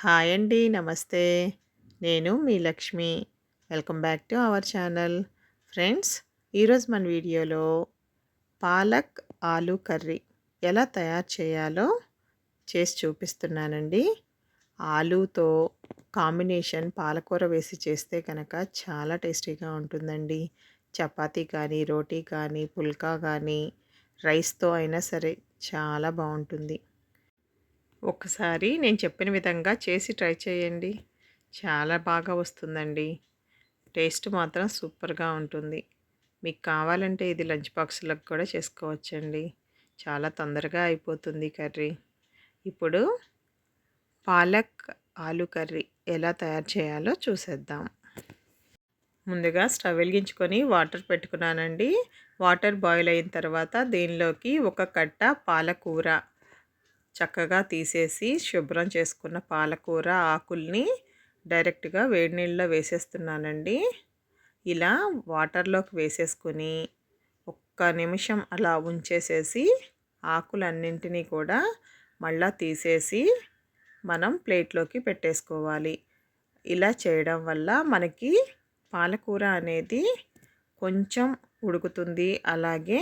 Hi అండి నమస్తే. నేను మీ Lakshmi. Welcome back to our channel. Friends ఈరోజు మన వీడియోలో పాలక్ ఆలు కర్రీ ఎలా తయారు చేయాలో చేసి చూపిస్తున్నానండి. ఆలుతో కాంబినేషన్ పాలకూర వేసి చేస్తే కనుక చాలా టేస్టీగా ఉంటుందండి. చపాతీ కానీ రోటీ కానీ పుల్కా కానీ రైస్తో అయినా సరే చాలా బాగుంటుంది. ఒక్కసారి నేను చెప్పిన విధంగా చేసి ట్రై చేయండి. చాలా బాగా వస్తుందండి. టేస్ట్ మాత్రం సూపర్గా ఉంటుంది. మీకు కావాలంటే ఇది లంచ్ బాక్స్లకు కూడా చేసుకోవచ్చండి. చాలా తొందరగా అయిపోతుంది కర్రీ. ఇప్పుడు పాలక్ ఆలు కర్రీ ఎలా తయారు చేయాలో చూసేద్దాం. ముందుగా స్టవ్ వెలిగించుకొని వాటర్ పెట్టుకున్నానండి. వాటర్ బాయిల్ అయిన తర్వాత దీనిలోకి ఒక కట్ట పాలకూర చక్కగా తీసేసి శుభ్రం చేసుకున్న పాలకూర ఆకుల్ని డైరెక్ట్గా వేడి నీళ్ళలో వేసేస్తున్నానండి. ఇలా వాటర్లోకి వేసేసుకొని ఒక్క నిమిషం అలా ఉంచేసేసి ఆకులన్నింటినీ కూడా మళ్ళా తీసేసి మనం ప్లేట్లోకి పెట్టేసుకోవాలి. ఇలా చేయడం వల్ల మనకి పాలకూర అనేది కొంచెం ఉడుకుతుంది. అలాగే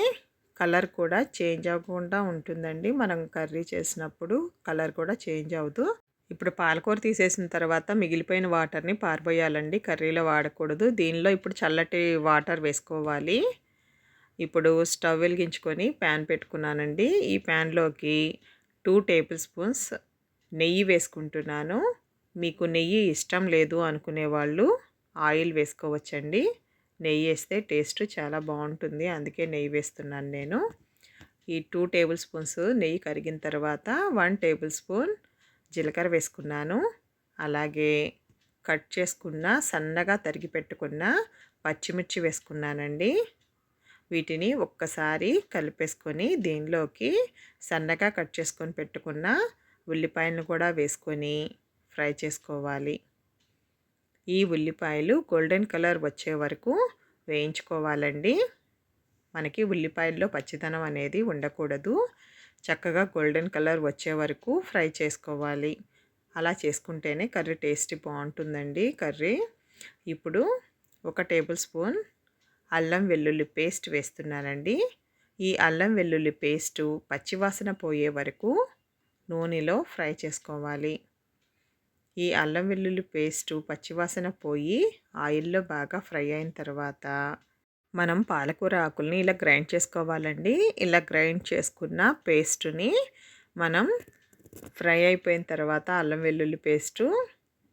కలర్ కూడా చేంజ్ అవ్వకుండా ఉంటుందండి. మనం కర్రీ చేసినప్పుడు కలర్ కూడా చేంజ్ అవుతూ ఇప్పుడు పాలకూర తీసేసిన తర్వాత మిగిలిపోయిన వాటర్ని పారిపోయాలండి కర్రీలో వాడకూడదు. దీనిలో ఇప్పుడు చల్లటి వాటర్ వేసుకోవాలి. ఇప్పుడు స్టవ్ వెలిగించుకొని ప్యాన్ పెట్టుకున్నానండి. ఈ ప్యాన్లోకి టూ టేబుల్ స్పూన్స్ నెయ్యి వేసుకుంటున్నాను. మీకు నెయ్యి ఇష్టం లేదు అనుకునే వాళ్ళు ఆయిల్ వేసుకోవచ్చండి. నెయ్యి వేస్తే టేస్ట్ చాలా బాగుంటుంది. అందుకే నెయ్యి వేస్తున్నాను నేను. ఈ టూ టేబుల్ స్పూన్స్ నెయ్యి కరిగిన తర్వాత వన్ టేబుల్ స్పూన్ జీలకర్ర వేసుకున్నాను. అలాగే కట్ చేసుకున్న సన్నగా తరిగి పెట్టుకున్న పచ్చిమిర్చి వేసుకున్నానండి. వీటిని ఒక్కసారి కలిపేసుకొని దీనిలోకి సన్నగా కట్ చేసుకొని పెట్టుకున్న ఉల్లిపాయలను కూడా వేసుకొని ఫ్రై చేసుకోవాలి. ఈ ఉల్లిపాయలు గోల్డెన్ కలర్ వచ్చే వరకు వేయించుకోవాలండి. మనకి ఉల్లిపాయల్లో పచ్చిదనం అనేది ఉండకూడదు. చక్కగా గోల్డెన్ కలర్ వచ్చే వరకు ఫ్రై చేసుకోవాలి. అలా చేసుకుంటేనే కర్రీ టేస్ట్ బాగుంటుందండి కర్రీ. ఇప్పుడు ఒక టేబుల్ స్పూన్ అల్లం వెల్లుల్లి పేస్ట్ వేస్తున్నానండి. ఈ అల్లం వెల్లుల్లి పేస్టు పచ్చివాసన పోయే వరకు నూనెలో ఫ్రై చేసుకోవాలి. ఈ అల్లం వెల్లుల్లి పేస్టు పచ్చివాసన పోయి ఆయిల్లో బాగా ఫ్రై అయిన తర్వాత మనం పాలకూర ఆకుల్ని ఇలా గ్రైండ్ చేసుకోవాలండి. ఇలా గ్రైండ్ చేసుకున్న పేస్టుని మనం ఫ్రై అయిపోయిన తర్వాత అల్లం వెల్లుల్లి పేస్టు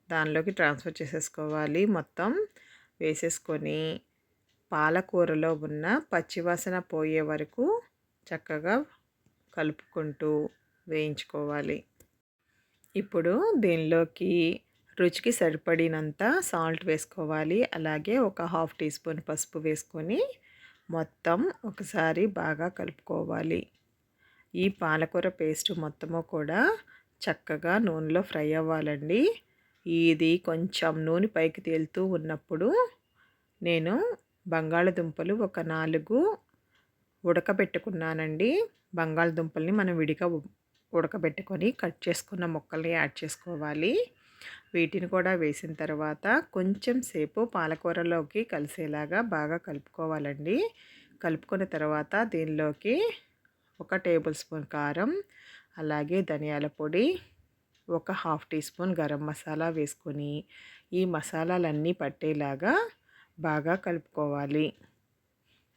దానిలోకి ట్రాన్స్ఫర్ చేసేసుకోవాలి. మొత్తం వేసేసుకొని పాలకూరలో ఉన్న పచ్చివాసన పోయే వరకు చక్కగా కలుపుకుంటూ వేయించుకోవాలి. ఇప్పుడు దీనిలోకి రుచికి సరిపడినంత సాల్ట్ వేసుకోవాలి. అలాగే ఒక హాఫ్ టీ స్పూన్ పసుపు వేసుకొని మొత్తం ఒకసారి బాగా కలుపుకోవాలి. ఈ పాలకూర పేస్ట్ మొత్తము కూడా చక్కగా నూనెలో ఫ్రై అవ్వాలండి. ఇది కొంచెం నూనె పైకి తేలుతూ ఉన్నప్పుడు నేను బంగాళదుంపలు ఒక నాలుగు ఉడకబెట్టుకున్నానండి. బంగాళదుంపల్ని మనం విడిగా ఉడకబెట్టుకొని కట్ చేసుకున్న ముక్కల్ని యాడ్ చేసుకోవాలి. వీటిని కూడా వేసిన తర్వాత కొంచెం సేపు పాలకూరలోకి కలిసేలాగా బాగా కలుపుకోవాలండి. కలుపుకున్న తర్వాత దీనిలోకి ఒక టేబుల్ స్పూన్ కారం అలాగే ధనియాల పొడి ఒక half teaspoon garam masala వేసుకొని ఈ మసాలాలన్నీ పట్టేలాగా బాగా కలుపుకోవాలి.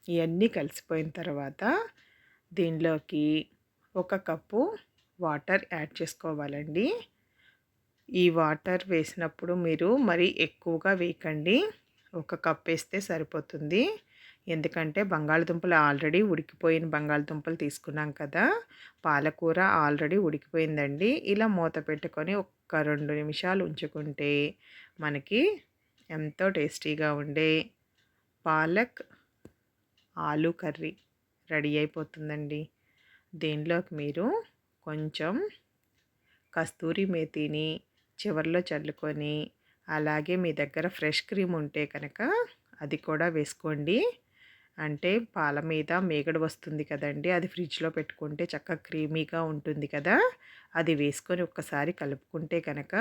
ఇవన్నీ కలిసిపోయిన తర్వాత దీనిలోకి ఒక కప్పు వాటర్ యాడ్ చేసుకోవాలండి. ఈ వాటర్ వేసినప్పుడు మీరు మరీ ఎక్కువగా వేయకండి. ఒక కప్ వేస్తే సరిపోతుంది. ఎందుకంటే బంగాళదుంపలు ఆల్రెడీ ఉడికిపోయిన బంగాళదుంపలు తీసుకున్నాం కదా పాలకూర ఆల్రెడీ ఉడికిపోయిందండి. ఇలా మూత పెట్టుకొని ఒక్క రెండు నిమిషాలు ఉంచుకుంటే మనకి ఎంతో టేస్టీగా ఉండే పాలక్ ఆలు కర్రీ రెడీ అయిపోతుందండి. దీనిలోకి మీరు కొంచెం కస్తూరి మేతిని చివరిలో చల్లుకొని అలాగే మీ దగ్గర ఫ్రెష్ క్రీమ్ ఉంటే కనుక అది కూడా వేసుకోండి. అంటే పాల మీద మేగడ వస్తుంది కదండి అది ఫ్రిడ్జ్లో పెట్టుకుంటే చక్కగా క్రీమీగా ఉంటుంది కదా. అది వేసుకొని ఒక్కసారి కలుపుకుంటే కనుక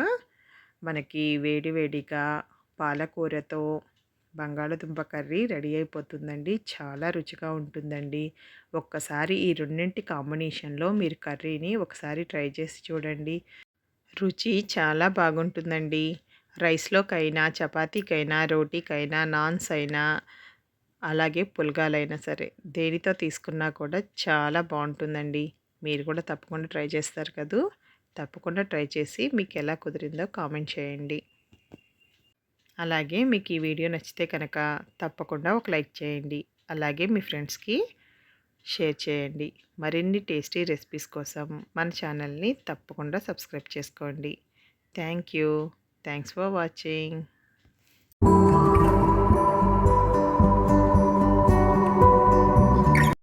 మనకి వేడి వేడిగా పాలకూరతో బంగాళదుంప కర్రీ రెడీ అయిపోతుందండి. చాలా రుచిగా ఉంటుందండి. ఒక్కసారి ఈ రెండింటి కాంబినేషన్లో మీరు కర్రీని ఒకసారి ట్రై చేసి చూడండి. రుచి చాలా బాగుంటుందండి. రైస్లోకైనా చపాతీకైనా రోటీకైనా నాన్స్ అయినా అలాగే పుల్గాలైనా సరే దేనితో తీసుకున్నా కూడా చాలా బాగుంటుందండి. మీరు కూడా తప్పకుండా ట్రై చేస్తారు కదూ? తప్పకుండా ట్రై చేసి మీకు ఎలా కుదిరిందో కామెంట్ చేయండి. అలాగే మీకు ఈ వీడియో నచ్చితే కనుక తప్పకుండా ఒక లైక్ చేయండి. అలాగే మీ ఫ్రెండ్స్కి షేర్ చేయండి. మరిన్ని టేస్టీ రెసిపీస్ కోసం మన ఛానల్ని తప్పకుండా సబ్స్క్రైబ్ చేసుకోండి. Thank you. Thanks for watching.